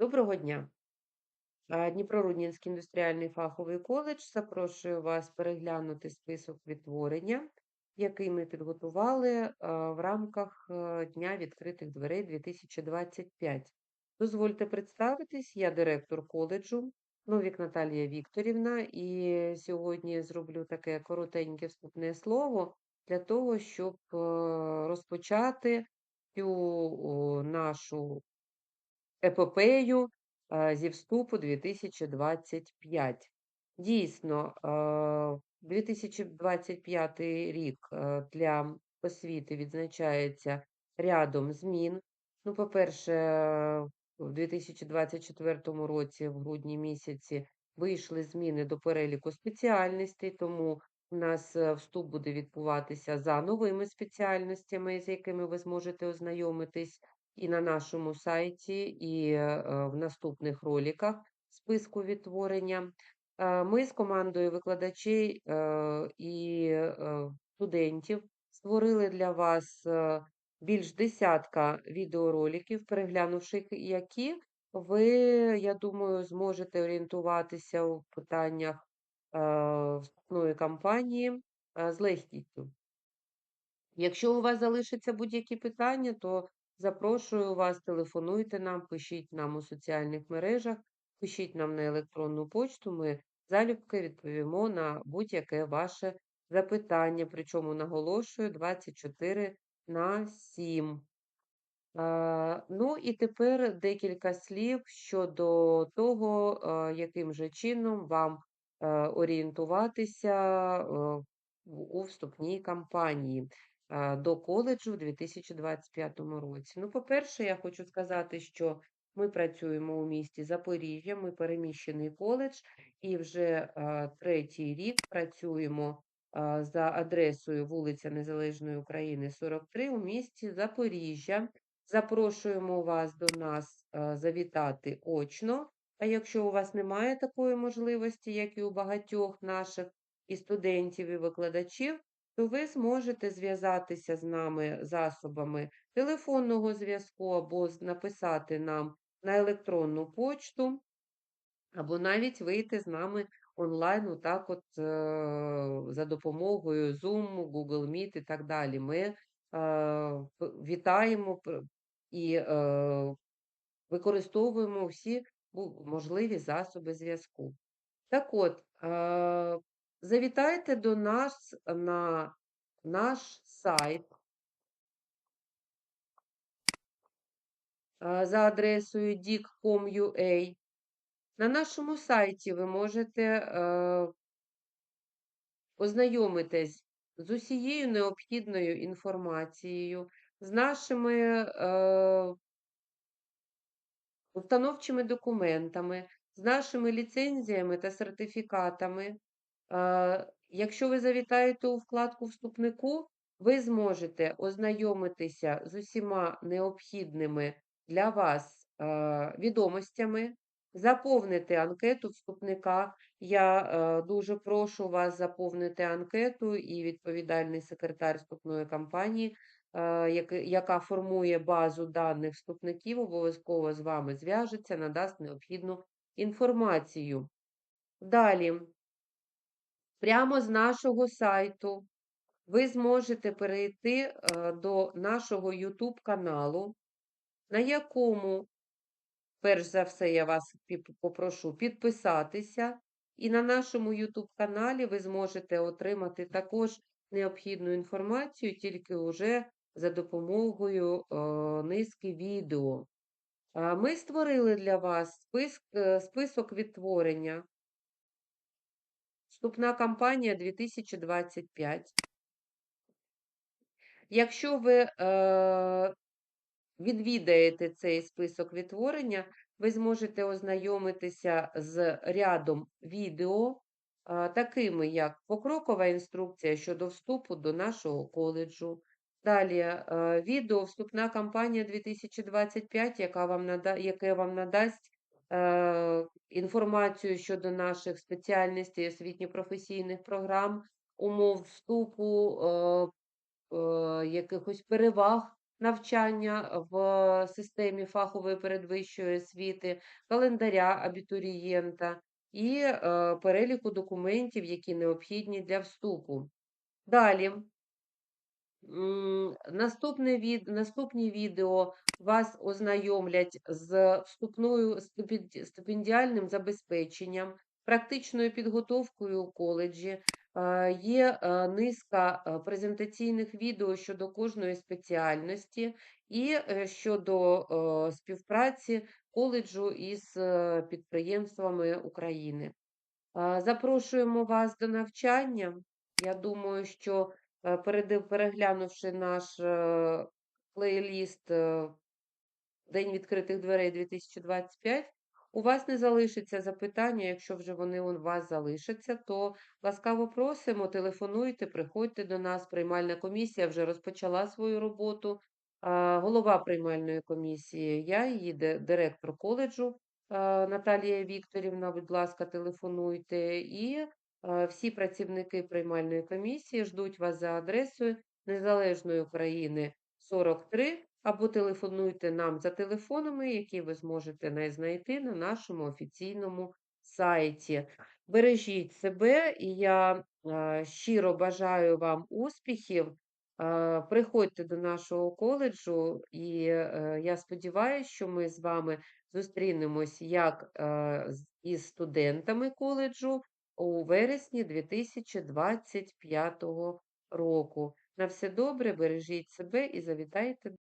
Доброго дня! А, Дніпрорудненський індустріальний фаховий коледж запрошує вас переглянути список відтворення, який ми підготували в рамках е, Дня відкритих дверей 2025. Дозвольте представитись, я директор коледжу Новік Наталія Вікторівна, і сьогодні зроблю таке коротеньке вступне слово для того, щоб е, розпочати цю нашу епопею зі вступу 2025. Дійсно, е, 2025 рік для освіти відзначається рядом змін. Ну, по-перше, в 2024 році, в грудні місяці, вийшли зміни до переліку спеціальностей, тому у нас е, вступ буде відбуватися за новими спеціальностями, з якими ви зможете ознайомитись і на нашому сайті, і е, в наступних роликах списку відтворення. Е, Ми з командою викладачей і е, студентів створили для вас більш десятка відеороликів, переглянувши які ви, я думаю, зможете орієнтуватися у питаннях е, вступної кампанії е, з легкістю. Якщо у вас залишаться будь-які питання, то запрошую вас, телефонуйте нам, пишіть нам у соціальних мережах, пишіть нам на електронну почту. Ми залюбки відповімо на будь-яке ваше запитання. Причому наголошую 24 на 7. Е, Ну і тепер декілька слів щодо того, яким же чином вам е, орієнтуватися е, у вступній кампанії до коледжу в 2025 році. Ну, по-перше, я хочу сказати, що ми працюємо у місті Запоріжжя, ми переміщений коледж, і вже третій рік працюємо за адресою вулиця Незалежної України, 43 у місті Запоріжжя. Запрошуємо вас до нас завітати очно. А якщо у вас немає такої можливості, як і у багатьох наших і студентів, і викладачів, то ви зможете зв'язатися з нами засобами телефонного зв'язку або написати нам на електронну почту, або навіть вийти з нами онлайн, отак от е, за допомогою Zoom, Google Meet і так далі. Ми е, вітаємо і е, використовуємо всі можливі засоби зв'язку. Так от, е, завітайте до нас на наш сайт е, за адресою dic.com.ua. На нашому сайті ви можете е, ознайомитись з усією необхідною інформацією, з нашими е, установчими документами, з нашими ліцензіями та сертифікатами. Е, Якщо ви завітаєте у вкладку Вступнику, ви зможете ознайомитися з усіма необхідними для вас е, відомостями, заповнити анкету вступника. Я е, дуже прошу вас заповнити анкету, і відповідальний секретар вступної кампанії, яка формує базу даних вступників, обов'язково з вами зв'яжеться, надасть необхідну інформацію. Далі. Прямо з нашого сайту ви зможете перейти е, до нашого YouTube каналу, на якому, перш за все, я вас попрошу підписатися. І на нашому YouTube каналі ви зможете отримати також необхідну інформацію, тільки вже за допомогою е, низки відео. Ми створили для вас список відтворення. Вступна кампанія 2025. Якщо ви е, відвідаєте цей список відтворення, ви зможете ознайомитися з рядом відео, такими як покрокова інструкція щодо вступу до нашого коледжу. Далі е, відео Вступна кампанія 2025, яка вам нада, яке вам надасть інформацію щодо наших спеціальностей, освітньо-професійних програм, умов вступу, е, е, якихось переваг навчання в системі фахової передвищої освіти, календаря абітурієнта і е, переліку документів, які необхідні для вступу. Далі. Наступне від... Наступні відео вас ознайомлять з вступною стипендіальним забезпеченням, практичною підготовкою у коледжі. Є е, низка е, презентаційних відео щодо кожної спеціальності і е, щодо співпраці коледжу із підприємствами України. Запрошуємо вас до навчання. Я думаю, що переглянувши наш е, плейліст е, День відкритих дверей 2025, у вас не залишиться запитання. Якщо вже вони у вас залишаться, то ласкаво просимо, телефонуйте, приходьте до нас. Приймальна комісія вже розпочала свою роботу. Голова приймальної комісії, я її ди- директор коледжу Наталія Вікторівна. Будь ласка, телефонуйте. І всі працівники приймальної комісії ждуть вас за адресою Незалежної України 43 або телефонуйте нам за телефонами, які ви зможете знайти на нашому офіційному сайті. Бережіть себе, і я е, щиро бажаю вам успіхів. Е, Приходьте до нашого коледжу, і е, я сподіваюся, що ми з вами зустрінемось як е, із студентами коледжу у вересні 2025 року. На все добре, бережіть себе і завітайте